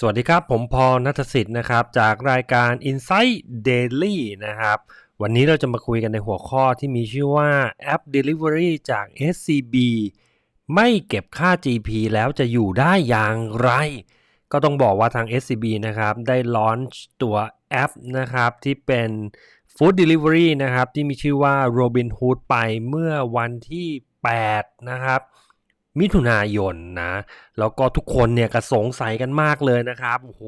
สวัสดีครับ ผมพอนัทสิทธิ์นะครับ จากรายการ Insight Daily นะครับ วันนี้เราจะมาคุยกันในหัวข้อที่มีชื่อว่าแอป Delivery จาก SCB ไม่เก็บค่า GP แล้วจะอยู่ได้อย่างไร ก็ต้องบอกว่าทาง SCB นะครับ ได้ลอนช์ตัวแอปนะครับ ที่เป็น Food Delivery นะครับ ที่มีชื่อว่า Robinhood ไปเมื่อวันที่ 8 นะครับ มิถุนายนนะ แล้วก็ทุกคนเนี่ยก็สงสัยกันมากเลยนะครับโอ้โห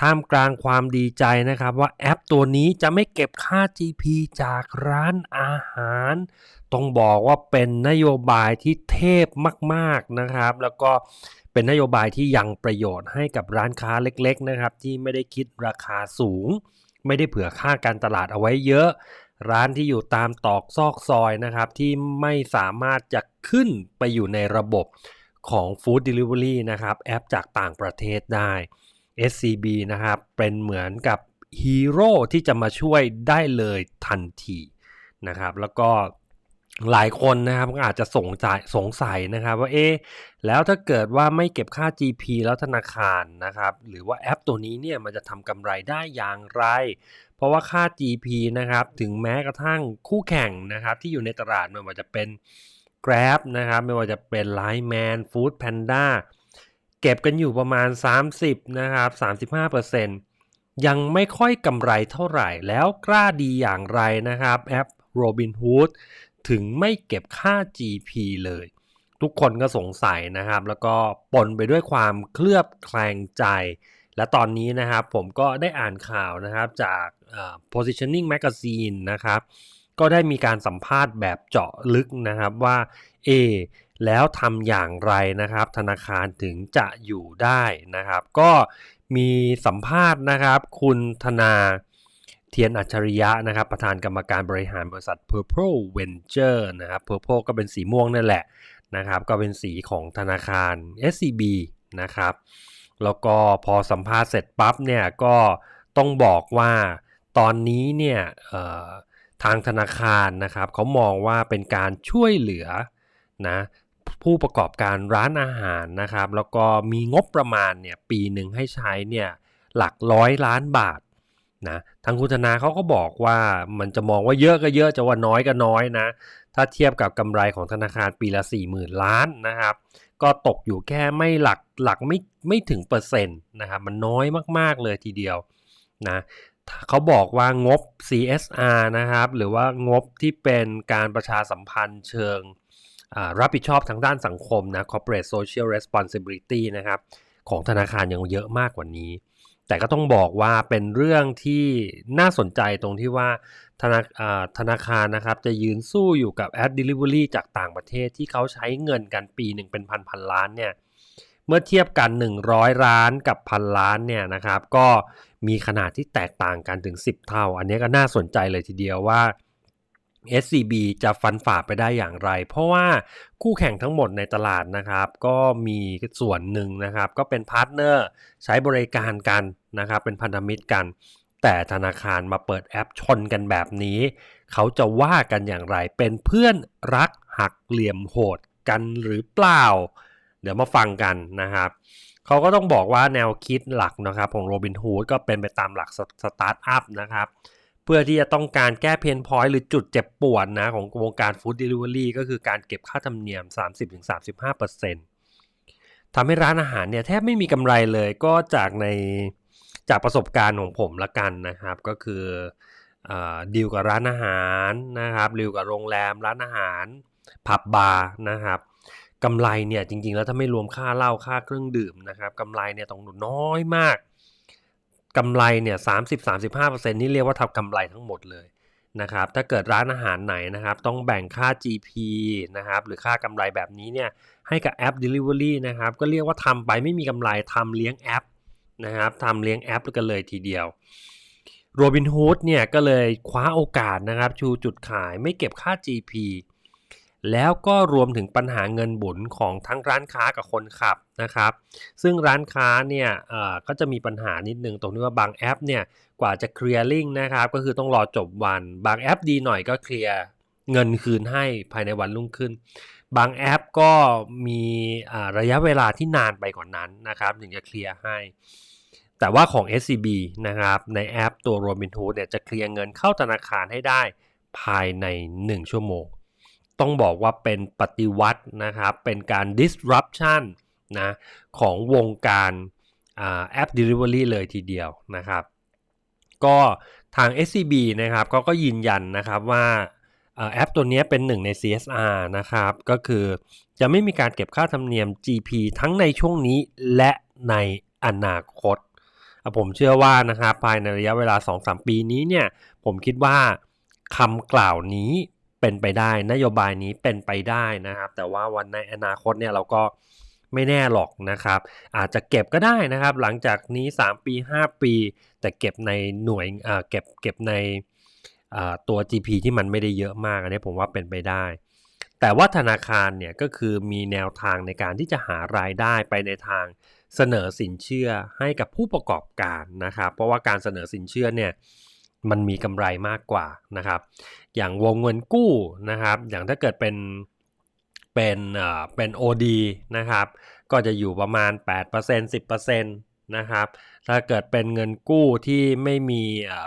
ท่ามกลางความดีใจนะครับ ว่าแอปตัวนี้จะไม่เก็บค่า GP จากร้านอาหาร ต้องบอกว่าเป็นนโยบายที่เทพมาก ๆนะครับ แล้วก็เป็นนโยบายที่ยังประโยชน์ให้กับร้านค้าเล็ก ๆ นะครับ ที่ไม่ได้คิดราคาสูง ไม่ได้เผื่อค่าการตลาดเอาไว้เยอะ ร้านที่อยู่ตามตอกซอกซอยนะครับ ที่ไม่สามารถจะขึ้นไปอยู่ในระบบของ Food Delivery นะครับแอปจากต่างประเทศได้ SCB นะครับ เป็นเหมือนกับฮีโร่ที่จะมาช่วยได้เลยทันทีนะครับ แล้วก็หลายคนนะครับอาจจะสงสัยสงสัยนะครับว่าเอ๊แล้วถ้าเกิดว่าไม่เก็บค่า GP แล้วธนาคารนะครับ หรือว่าแอปตัวนี้เนี่ยมันจะทำกำไรได้อย่างไร เพราะว่าค่า GP นะครับถึงแม้กระทั่งคู่แข่งนะครับที่อยู่ในตลาดไม่ว่าจะเป็น Grab นะครับไม่ว่าจะเป็น Line Man Food Panda เก็บกันอยู่ประมาณ 30นะครับ35%ยังไม่ค่อยกำไรเท่าไหร่แล้วกล้าดีอย่างไรนะครับแอป Robinhood ถึงไม่เก็บค่า GP เลย ทุกคนก็สงสัยนะครับ แล้วก็ปนไปด้วยความเคลือบแคลงใจ และตอนนี้นะครับผมก็ได้อ่านข่าวนะครับจาก positioning magazine นะครับ ก็ได้มีการสัมภาษณ์แบบเจาะลึกนะครับว่า เอ แล้วทำอย่างไรนะครับ ธนาคารถึงจะอยู่ได้นะครับ ก็มีสัมภาษณ์นะครับ คุณธนาเทียนอัจฉริยะนะครับ ประธานกรรมการบริหารบริษัท Purple Venture นะครับ Purple ก็เป็นสีม่วงนั่นแหละนะครับ ก็เป็นสีของธนาคาร SCB นะครับ แล้วก็พอสัมภาษณ์เสร็จปั๊บเนี่ยก็ต้องบอกว่า ตอนนี้เนี่ยทางธนาคารนะครับเขามองว่าเป็นการช่วยเหลือนะผู้ประกอบการร้านอาหารนะครับ แล้วก็มีงบประมาณเนี่ยปีหนึ่งให้ใช้เนี่ยหลักร้อยล้านบาทนะทางคุณธนาเขาก็บอกว่ามันจะมองว่าเยอะก็เยอะจะว่าน้อยก็น้อยนะ ถ้าเทียบกับกำไรของธนาคารปีละ 40,000 ล้านนะครับ ก็ตกอยู่แค่ไม่หลักหลักไม่ไม่ถึงเปอร์เซ็นต์นะครับมันน้อยมากๆเลยทีเดียวนะ เขาบอกว่างบ CSR นะครับ หรือว่างบที่เป็นการประชาสัมพันธ์เชิงรับผิดชอบทางด้านสังคมนะ corporate social responsibility นะครับ ของธนาคารยังเยอะมากกว่านี้ แต่ก็ต้องบอกว่าเป็นเรื่องที่น่าสนใจตรงที่ว่าธนาธนาคารนะครับ จะยืนสู้อยู่กับแอด Delivery จากต่างประเทศที่เขาใช้เงินกันปีหนึ่งเป็นพันพันล้านเนี่ย เมื่อเทียบกัน 100 ล้านกับพันล้านเนี่ยนะครับ ก็มีขนาดที่แตกต่างกันถึง 10 เท่า อันนี้ก็น่าสนใจเลยทีเดียวว่า SCB จะฟันฝ่าไปได้อย่างไร เพราะว่าคู่แข่งทั้งหมดในตลาดนะครับ ก็มีส่วนหนึ่งนะครับ ก็เป็นพาร์ทเนอร์ใช้บริการกันนะครับ เป็นพันธมิตรกัน แต่ธนาคารมาเปิดแอปชนกันแบบนี้ เขาจะว่ากันอย่างไร เป็นเพื่อนรักหักเหลี่ยมโหดกันหรือเปล่า เดี๋ยวมาฟังกันนะครับเขาก็ต้องบอกว่าแนวคิดหลักนะครับของ Robinhood ก็เป็นไปตามหลักสตาร์ทอัพนะครับ เพื่อที่จะต้องการแก้เพนพอยต์หรือจุดเจ็บปวดนะของวงการฟู้ดเดลิเวอรี่ก็คือการเก็บค่าธรรมเนียม 30-35%ทำให้ร้านอาหารเนี่ยแทบไม่มีกำไรเลยก็จากในจากประสบการณ์ของผมละกันนะครับ ก็คือดีลกับร้านอาหารนะครับดีลกับโรงแรมร้านอาหารผับบาร์นะครับ กำไรเนี่ยจริงๆแล้วถ้าไม่รวมค่าเหล้าค่าเครื่องดื่มนะครับกำไรเนี่ยต้องน้อยมากกำไรเนี่ยสามสิบสามสิบห้าเปอร์เซ็นนี่เรียกว่าทำกำไรทั้งหมดเลยนะครับถ้าเกิดร้านอาหารไหนนะครับต้องแบ่งค่า GP นะครับหรือค่ากำไรแบบนี้เนี่ยให้กับแอป Delivery นะครับก็เรียกว่าทำไปไม่มีกำไรทำเลี้ยงแอปนะครับทำเลี้ยงแอปกันเลยทีเดียว Robinhood เนี่ยก็เลยคว้าโอกาสนะครับชูจุดขายไม่เก็บค่า GP แล้วก็รวมถึงปัญหาเงินบุนของทั้งร้านค้ากับคนขับนะครับ ซึ่งร้านค้าเนี่ยก็จะมีปัญหานิดนึงตรงที่ว่าบางแอปเนี่ยกว่าจะเคลียร์ลิงนะครับก็คือต้องรอจบวัน บางแอปดีหน่อยก็เคลียร์เงินคืนให้ภายในวันรุ่งขึ้น บางแอปก็มีระยะเวลาที่นานไปกว่านนั้นนะครับถึงจะเคลียร์ให้ แต่ว่าของ SCB นะครับในแอปตัว Robinhood เนี่ยจะเคลียร์เงินเข้าธนาคารให้ได้ภายใน 1 ชั่วโมง ต้องบอกว่าเป็นปฏิวัตินะครับ เป็นการ disruption นะของวงการแอป Delivery เลยทีเดียวนะครับ ก็ทาง SCB นะครับก็ก็ยืนยันนะครับว่าแอปตัวนี้เป็นหนึ่งใน CSR นะครับ ก็คือจะไม่มีการเก็บค่าธรรมเนียม GP ทั้งในช่วงนี้และในอนาคต ผมเชื่อว่านะครับภายในระยะเวลา 2-3 ปีนี้เนี่ย ผมคิดว่าคำกล่าวนี้ เป็นไปได้ นโยบายนี้เป็นไปได้นะครับ แต่ว่าวันในอนาคตเนี่ยเราก็ไม่แน่หรอกนะครับ อาจจะเก็บก็ได้นะครับ หลังจากนี้ 3 ปี 5 ปี แต่เก็บในหน่วยเก็บเก็บในตัว GP ที่มันไม่ได้เยอะมากอันนี้ผมว่าเป็นไปได้ แต่ว่าธนาคารเนี่ยก็คือมีแนวทางในการที่จะหารายได้ไปในทางเสนอสินเชื่อให้กับผู้ประกอบการนะครับ เพราะว่าการเสนอสินเชื่อเนี่ย มันมีกำไรมากกว่านะครับ อย่างวงเงินกู้นะครับ อย่างถ้าเกิดเป็นเป็นเอ่อเป็น OD นะครับ ก็จะอยู่ประมาณ 8% 10%นะครับ ถ้าเกิดเป็นเงินกู้ที่ไม่มี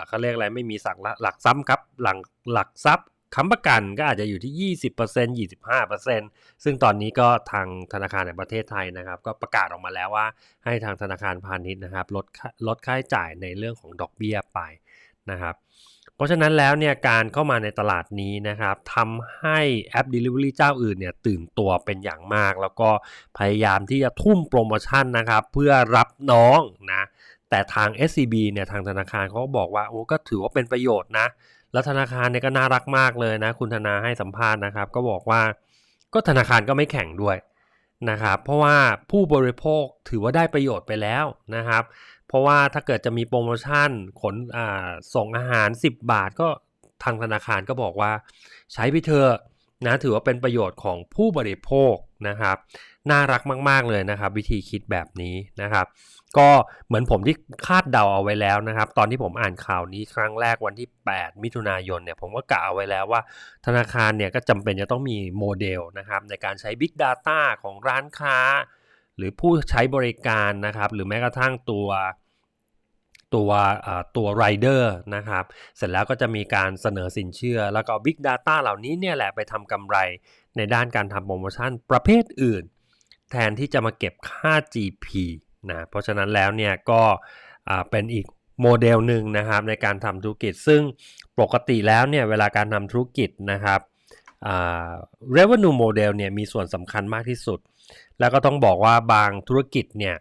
เขาเรียกอะไรไม่มีสักหลักซ้ำครับหลักหลักทรัพย์ค้ำประกันก็อาจจะอยู่ที่ 20% 25%ซึ่งตอนนี้ก็ทางธนาคารในประเทศไทยนะครับ ก็ประกาศออกมาแล้วว่าให้ทางธนาคารพาณิชย์นะครับลดลดค่าใช้จ่ายในเรื่องของดอกเบี้ยไป นะครับ เพราะฉะนั้นแล้วเนี่ยการเข้ามาในตลาดนี้นะครับทำให้แอป Delivery เจ้าอื่นเนี่ยตื่นตัวเป็นอย่างมาก แล้วก็พยายามที่จะทุ่มโปรโมชั่นนะครับ เพื่อรับน้องนะแต่ทาง SCB เนี่ยทางธนาคารเขาก็บอกว่าโอ้ก็ถือว่าเป็นประโยชน์นะ แล้วธนาคารเนี่ยก็น่ารักมากเลยนะ คุณธนาให้สัมภาษณ์นะครับ ก็บอกว่าก็ธนาคารก็ไม่แข่งด้วยนะครับเพราะว่าผู้บริโภคถือว่าได้ประโยชน์ไปแล้วนะครับ เพราะว่าถ้าเกิดจะมีโปรโมชั่นขนส่งอาหาร 10 บาทก็ทางธนาคารก็บอกว่า ใช้ไปเถอะนะถือว่าเป็นประโยชน์ของผู้บริโภคนะครับ น่ารักมาก ๆ เลยนะครับ วิธีคิดแบบนี้นะครับ ก็เหมือนผมที่คาดเดาเอาไว้แล้วนะครับ ตอนที่ผมอ่านข่าวนี้ครั้งแรกวันที่ 8 มิถุนายนเนี่ยผมก็กะเอาไว้แล้วว่า ธนาคารเนี่ยก็จำเป็นจะต้องมีโมเดลนะครับ ในการใช้ Big Data ของร้านค้า หรือผู้ใช้บริการนะครับ หรือแม้กระทั่งตัว ตัวตัวไรเดอร์นะครับ เสร็จแล้วก็จะมีการเสนอสินเชื่อ แล้วก็ Big Data เหล่านี้เนี่ยแหละไปทำกำไรในด้านการทำโปรโมชั่นประเภทอื่น แทนที่จะมาเก็บค่า GP นะเพราะฉะนั้นแล้วเนี่ยก็เป็นอีกโมเดลหนึ่งนะครับในการทำธุรกิจ ซึ่งปกติแล้วเนี่ยเวลาการทำธุรกิจนะครับ revenue model เนี่ยมีส่วนสำคัญมากที่สุด แล้วก็ต้องบอกว่าบางธุรกิจเนี่ย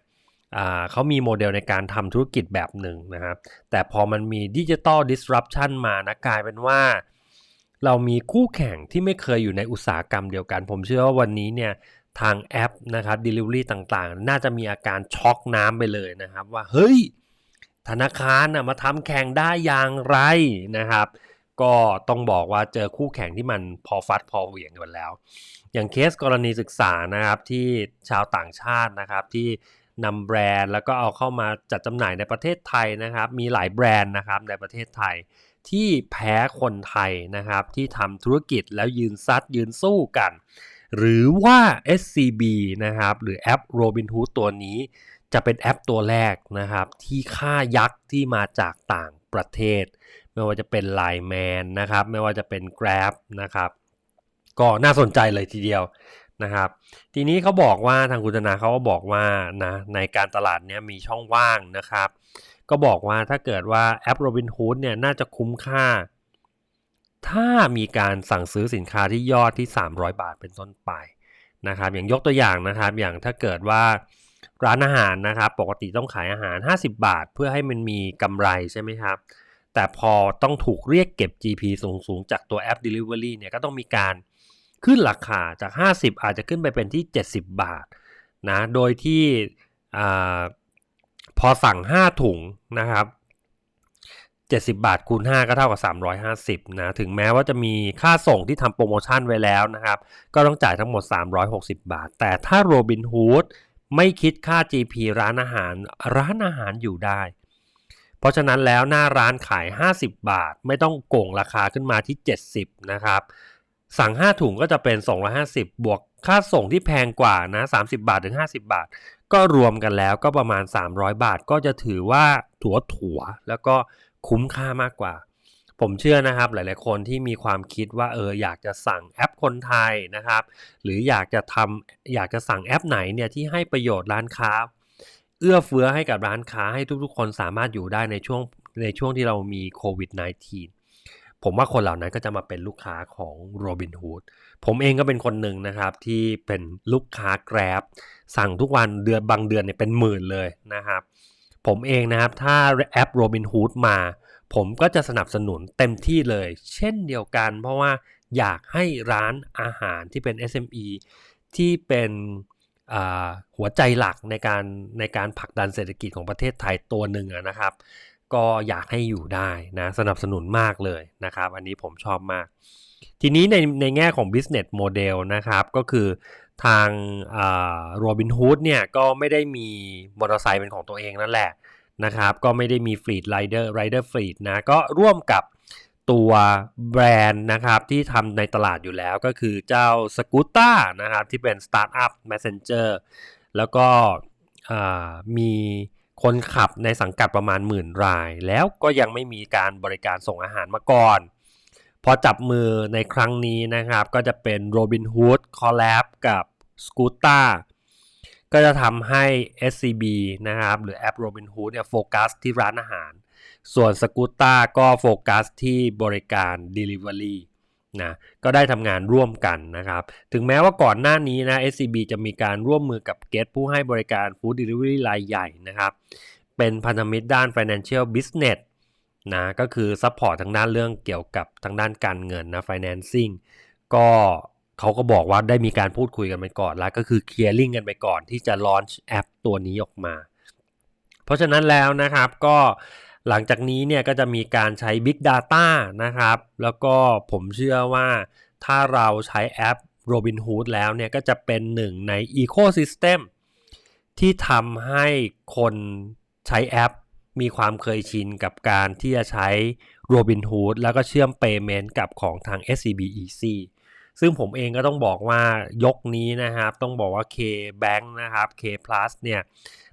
เขามีโมเดลในการทำธุรกิจแบบหนึ่งนะครับ แต่พอมันมีดิจิตอลดิสรัปชันมานะกลายเป็นว่า เรามีคู่แข่งที่ไม่เคยอยู่ในอุตสาหกรรมเดียวกัน ผมเชื่อว่าวันนี้เนี่ยทางแอปนะครับ Delivery ต่างๆ น่าจะมีอาการช็อกน้ำไปเลยนะครับ ว่าเฮ้ย ธนาคารนะมาทำแข่งได้อย่างไรนะครับ ก็ต้องบอกว่าเจอคู่แข่งที่มันพอฟัดพอเหวี่ยงกันแล้ว อย่างเคสกรณีศึกษานะครับที่ชาวต่างชาตินะครับที่ นำแบรนด์ แล้วก็เอาเข้ามาจัดจำหน่ายในประเทศไทยนะครับ มีหลายแบรนด์นะครับในประเทศไทย ที่แพ้คนไทยนะครับ ที่ทำธุรกิจแล้วยืนซัดยืนสู้กัน หรือว่า SCB นะครับ หรือแอป Robinhood ตัวนี้จะเป็นแอปตัวแรกนะครับ ที่ค่ายักษ์ที่มาจากต่างประเทศ ไม่ว่าจะเป็น Line Man นะครับ ไม่ว่าจะเป็น Grab นะครับ ก็น่าสนใจเลยทีเดียว นะครับ ทีนี้เขาบอกว่าทางคุณธนาเขาก็บอกว่านะในการตลาดเนี้ยมีช่องว่างนะครับ ก็บอกว่าถ้าเกิดว่าแอป Robinhood เนี่ยน่าจะคุ้มค่า ถ้ามีการสั่งซื้อสินค้าที่ยอดที่ 300 บาทเป็นต้นไปนะครับ อย่างยกตัวอย่างนะครับ อย่างถ้าเกิดว่าร้านอาหารนะครับ ปกติต้องขายอาหาร 50 บาท เพื่อให้มันมีกำไรใช่ไหมครับแต่พอต้องถูกเรียกเก็บ GP สูงๆ จากตัวแอป Delivery เนี่ยก็ต้องมีการ ขึ้นราคาจาก 50 อาจจะขึ้นไปเป็นที่ 70 บาทนะโดยที่อพอสั่ง 5 ถุงนะครับ70 บาทคูณ 5 ก็เท่ากับ 350 นะ ถึงแม้ว่าจะมีค่าส่งที่ทำโปรโมชั่นไว้แล้วนะครับ ก็ต้องจ่ายทั้งหมด 360 บาท แต่ถ้า Robinhood ไม่คิดค่า GP ร้านอาหาร ร้านอาหารอยู่ได้ เพราะฉะนั้นแล้วหน้าร้านขาย 50 บาท ไม่ต้องโกงราคาขึ้นมาที่ 70 นะครับ สั่ง 5 ถุงก็จะเป็น 250 บวกค่าส่งที่แพงกว่านะ 30 บาทถึง 50 บาท ก็รวมกันแล้วก็ประมาณ 300 บาทก็จะถือว่าถัวถัวแล้วก็คุ้มค่ามากกว่า ผมเชื่อนะครับหลายๆคนที่มีความคิดว่าเอออยากจะสั่งแอปคนไทยนะครับ หรืออยากจะทำอยากจะสั่งแอปไหนเนี่ยที่ให้ประโยชน์ร้านค้า เอื้อเฟื้อให้กับร้านค้าให้ทุกๆ คนสามารถอยู่ได้ในช่วงในช่วงที่เรามีโควิด -19 ผมว่าคนเหล่านั้นก็จะมาเป็นลูกค้าของ Robinhood ผมเองก็เป็นคนหนึ่งนะครับที่เป็นลูกค้า Grab สั่งทุกวันเดือนบางเดือนเนี่ยเป็นหมื่นเลยนะครับ ผมเองนะครับถ้าแอป Robinhood มา ผมก็จะสนับสนุนเต็มที่เลย เช่นเดียวกัน เพราะว่าอยากให้ร้านอาหารที่เป็น SME ที่เป็นหัวใจหลักในการในการผลักดันเศรษฐกิจของประเทศไทยตัวหนึ่งนะครับ ก็อยากให้อยู่ได้นะสนับสนุนมากเลยนะครับ อันนี้ผมชอบมาก ทีนี้ในในแง่ของ business model นะครับ ก็คือทางโรบินฮูดเนี่ยก็ไม่ได้มีมอเตอร์ไซค์เป็นของตัวเองนั่นแหละนะครับ ก็ไม่ได้มีฟรีดไรเดอร์ไรเดอร์ฟรีดนะก็ร่วมกับตัวแบรนด์นะครับที่ทำในตลาดอยู่แล้วก็คือเจ้าสกูต a นะครับที่เป็นสตาร์ทอัพ Messenger แล้วก็อ่ามี คนขับในสังกัดประมาณหมื่นราย แล้วก็ยังไม่มีการบริการส่งอาหารมาก่อน พอจับมือในครั้งนี้นะครับ ก็จะเป็น Robinhood Collab กับ s c o o t a ก็จะทำให้ SCB นะครับ หรือแอป Robinhood เนี่ยโฟกัสที่ร้านอาหาร ส่วน s c o o t a ก็โฟกัสที่บริการ Delivery นะก็ได้ทำงานร่วมกันนะครับ ถึงแม้ว่าก่อนหน้านี้นะ SCB จะมีการร่วมมือกับ Get ผู้ให้บริการ Food Delivery รายใหญ่นะครับ เป็นพันธมิตรด้าน Financial Business นะก็คือซัพพอร์ตทางด้านเรื่องเกี่ยวกับทางด้านการเงินนะ financing ก็เขาก็บอกว่าได้มีการพูดคุยกันไปก่อนแล้ว ก็คือ clearing กันไปก่อนที่จะ launch แอปตัวนี้ออกมา เพราะฉะนั้นแล้วนะครับก็ หลังจากนี้เนี่ยก็จะมีการใช้ Big Data นะครับ แล้วก็ผมเชื่อว่าถ้าเราใช้แอป Robinhood แล้วเนี่ยก็จะเป็นหนึ่งใน Ecosystem ที่ทำให้คนใช้แอป มีความเคยชินกับการที่จะใช้ Robinhood แล้วก็เชื่อม Payment กับของทาง SCB Easy ซึ่งผมเองก็ต้องบอกว่ายกนี้นะครับ ต้องบอกว่า K Bank นะครับ K Plus เนี่ย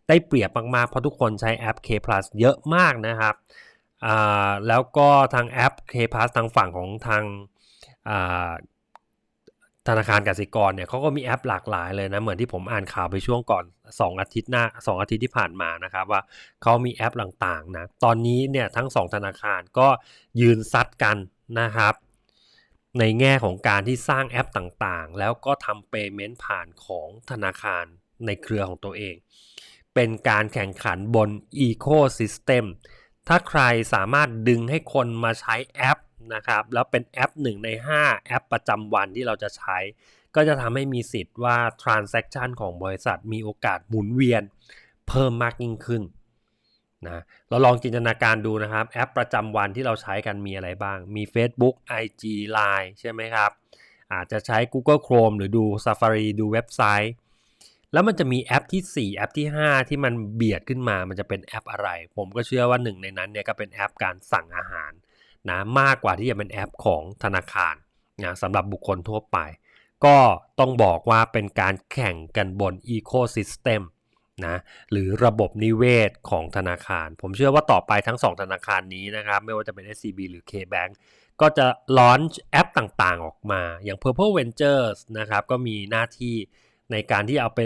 ได้เปรียบมากๆ เพราะทุกคนใช้แอป K Plus เยอะมากนะครับแล้วก็ทางแอป K Plus ทางฝั่งของทางธนาคารกสิกรเนี่ยเขาก็มีแอปหลากหลายเลยนะ เหมือนที่ผมอ่านข่าวไปช่วงก่อน 2 อาทิตย์หน้า 2 อาทิตย์ที่ผ่านมานะครับว่าเขามีแอปต่างๆนะตอนนี้เนี่ยทั้ง 2 ธนาคารก็ยืนซัดกันนะครับ ในแง่ของการที่สร้างแอปต่างๆ แล้วก็ทำ payment ผ่านของธนาคารในเครือของตัวเอง เป็นการแข่งขันบน Ecosystem ถ้าใครสามารถดึงให้คนมาใช้แอปนะครับแล้วเป็นแอป 1 ใน 5 แอปประจำวันที่เราจะใช้ ก็จะทำให้มีสิทธิ์ว่า Transaction ของบริษัทมีโอกาสหมุนเวียนเพิ่มมากยิ่งขึ้นนะเราลองจินตนาการดูนะครับแอปประจำวันที่เราใช้กันมีอะไรบ้าง มี Facebook IG Line ใช่ไหมครับ อาจจะใช้ Google Chrome หรือดู Safari ดูเว็บไซต์ แล้วมันจะมีแอปที่ 4 แอปที่ 5 ที่มันเบียดขึ้นมา มันจะเป็นแอปอะไร ผมก็เชื่อว่าหนึ่งในนั้นเนี่ยก็เป็นแอปการสั่งอาหารนะมากกว่าที่จะเป็นแอปของธนาคารนะสำหรับบุคคลทั่วไป ก็ต้องบอกว่าเป็นการแข่งกันบน Ecosystem นะหรือระบบนิเวศของธนาคาร ผมเชื่อว่าต่อไปทั้ง 2 ธนาคารนี้นะครับ ไม่ว่าจะเป็น SCB หรือ KBank ก็จะลอนช์แอปต่างๆออกมา อย่าง Purple Ventures นะครับก็มีหน้าที่ ในการที่เอาไป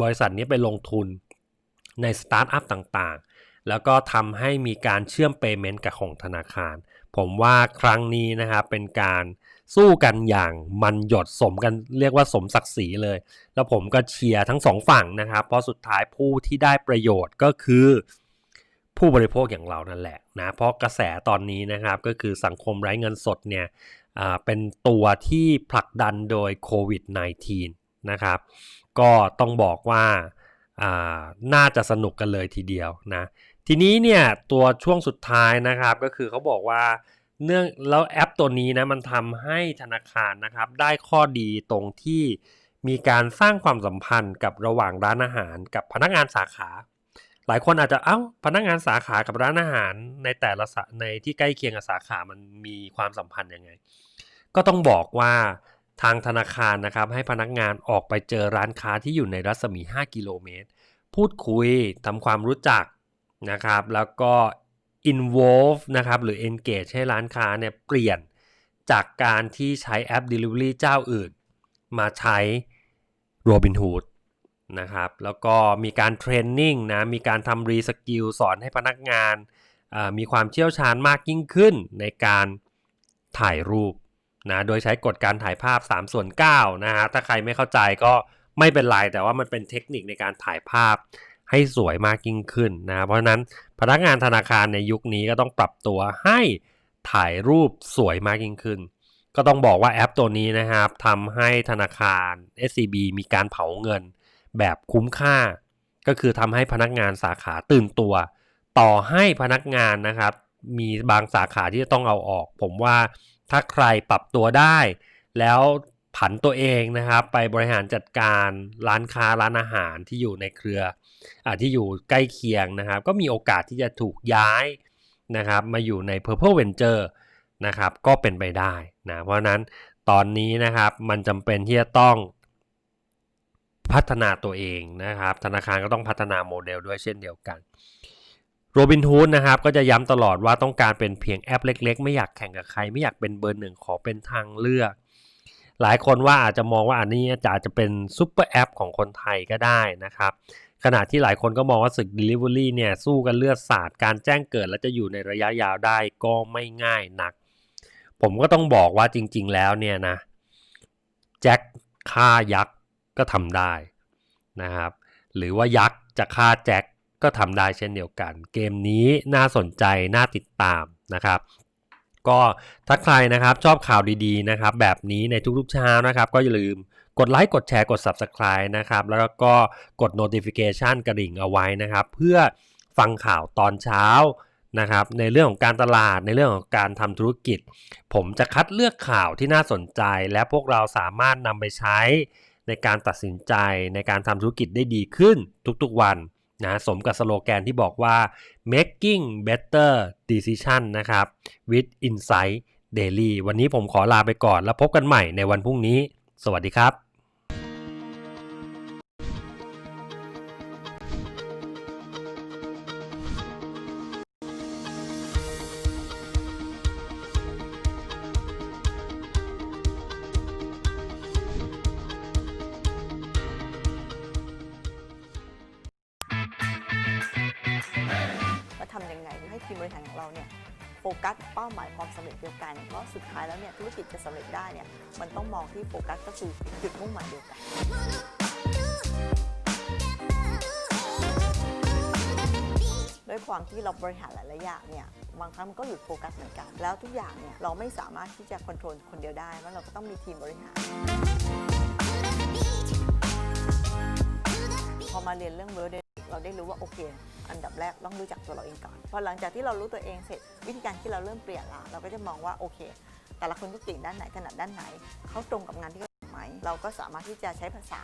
บริษัทนี้ไปลงทุนในสตาร์ทอัพต่างๆ แล้วก็ทำให้มีการเชื่อม Payment กับของธนาคาร ผมว่าครั้งนี้นะครับเป็นการสู้กันอย่างมันหยดสมกันเรียกว่าสมศักดิ์ศรีเลย แล้วผมก็เชียร์ทั้งสองฝั่งนะครับ เพราะสุดท้ายผู้ที่ได้ประโยชน์ก็คือผู้บริโภคอย่างเรานั่นแหละนะ เพราะกระแสตอนนี้นะครับก็คือสังคมไร้เงินสดเนี่ยเป็นตัวที่ผลักดันโดยโควิด -19 นะครับ ก็ต้องบอกว่าน่าจะสนุกกันเลยทีเดียวนะ ทีนี้เนี่ยตัวช่วงสุดท้ายนะครับก็คือเขาบอกว่าเนื่องแล้วแอปตัวนี้นะมันทำให้ธนาคารนะครับ ได้ข้อดีตรงที่มีการสร้างความสัมพันธ์กับระหว่างร้านอาหาร กับพนักงานสาขา หลายคนอาจจะเอา้าพนักงานสาขากับร้านอาหารในแต่ละในที่ใกล้เคียงกับสาขามันมีความสัมพันธ์ยังไง ก็ต้องบอกว่า ทางธนาคารนะครับให้พนักงานออกไปเจอร้านค้าที่อยู่ในรัศมี 5 กิโลเมตร พูดคุยทำความรู้จักนะครับ แล้วก็ involve นะครับหรือ engage ให้ร้านค้าเนี่ยเปลี่ยนจากการที่ใช้แอป Delivery เจ้าอื่น มาใช้ Robinhood นะครับ แล้วก็มีการเทรนนิ่งนะ มีการทำรีสกิลสอนให้พนักงาน มีความเชี่ยวชาญมากยิ่งขึ้นในการถ่ายรูป นะโดยใช้กฎการถ่ายภาพ3ส่วน9นะฮะถ้าใครไม่เข้าใจก็ไม่เป็นไร แต่ว่ามันเป็นเทคนิคในการถ่ายภาพให้สวยมากยิ่งขึ้นนะเพราะนั้นพนักงานธนาคารในยุคนี้ก็ต้องปรับตัวให้ถ่ายรูปสวยมากยิ่งขึ้น ก็ต้องบอกว่าแอปตัวนี้นะครับทำให้ธนาคาร SCB มีการเผาเงินแบบคุ้มค่า ก็คือทำให้พนักงานสาขาตื่นตัว ต่อให้พนักงานนะครับ มีบางสาขาที่จะต้องเอาออก ผมว่า ถ้าใครปรับตัวได้ แล้วผันตัวเองนะครับไปบริหารจัดการร้านค้าร้านอาหารที่อยู่ในเครืออาที่อยู่ใกล้เคียงนะครับ ก็มีโอกาสที่จะถูกย้ายนะครับมาอยู่ใน Purple Venture นะครับก็เป็นไปได้นะเพราะนั้นตอนนี้นะครับมันจำเป็นที่จะต้องพัฒนาตัวเองนะครับ ธนาคารก็ต้องพัฒนาโมเดลด้วยเช่นเดียวกัน โรบินฮูดนะครับก็จะย้ำตลอดว่าต้องการเป็นเพียงแอปเล็ก ๆ ไม่อยากแข่งกับใคร ไม่อยากเป็นเบอร์หนึ่งขอเป็นทางเลือก หลายคนว่าอาจจะมองว่าอันนี้จะอาจจะเป็นซุปเปอร์แอปของคนไทยก็ได้นะครับขณะที่หลายคนก็มองว่าศึก Delivery เนี่ยสู้กันเลือดสาดการแจ้งเกิดและจะอยู่ในระยะยาวได้ก็ไม่ง่ายนัก ผมก็ต้องบอกว่าจริง ๆ แล้วเนี่ยนะแจ็คฆ่ายักษ์ก็ทำได้นะครับหรือว่ายักษ์จะฆ่าแจ็ค ก็ทำได้เช่นเดียวกัน เกมนี้น่าสนใจน่าติดตามนะครับ ก็ถ้าใครนะครับชอบข่าวดีๆนะครับ แบบนี้ในทุกๆเช้านะครับ ก็อย่าลืมกดไลค์กดแชร์กด Subscribe นะครับ แล้วก็กด notification กระดิ่งเอาไว้นะครับ เพื่อฟังข่าวตอนเช้านะครับในเรื่องของการตลาดในเรื่องของการทำธุรกิจ ผมจะคัดเลือกข่าวที่น่าสนใจ และพวกเราสามารถนำไปใช้ในการตัดสินใจในการทำธุรกิจได้ดีขึ้นทุกๆวัน นะสมกับสโลแกนที่บอกว่า making better decision นะครับ with insight daily วันนี้ผมขอลาไปก่อนแล้วพบกันใหม่ในวันพรุ่งนี้ สวัสดีครับ ทีมบริหารของเราเนี่ยโฟกัสเป้าหมายความสำเร็จเดียวกัน เพราะสุดท้ายแล้วเนี่ยธุรกิจจะสำเร็จได้เนี่ยมันต้องมองที่โฟกัสก็คือจุดมุ่งหมายเดียวกันด้วยความที่เราบริหารหลายๆอย่างเนี่ยบางครั้งมันก็หลุดโฟกัสเหมือนกัน แล้วทุกอย่างเนี่ยเราไม่สามารถที่จะควบคุมคนเดียวได้ว่าเราก็ต้องมีทีมบริหารพอมาเรียนเรื่อง World เราได้รู้ว่าโอเค อันดับแรกต้องรู้จักตัวเราเองก่อนพอหลังจากที่เรารู้ตัวเองเสร็จ วิธีการที่เราเริ่มเปลี่ยนละเราก็จะมองว่าโอเค แต่ละคนก็เก่งด้านไหนถนัดด้านไหนเขาตรงกับงานที่เขาทำไหมเราก็สามารถที่จะใช้ภาษา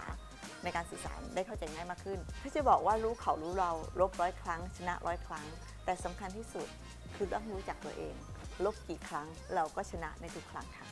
ในการสื่อสารได้เข้าใจง่ายมากขึ้นถ้าจะบอกว่ารู้เขารู้เราลบร้อยครั้ง ชนะร้อยครั้ง แต่สำคัญที่สุดคือต้องรู้จักตัวเอง ลบกี่ครั้งเราก็ชนะในทุกครั้งค่ะ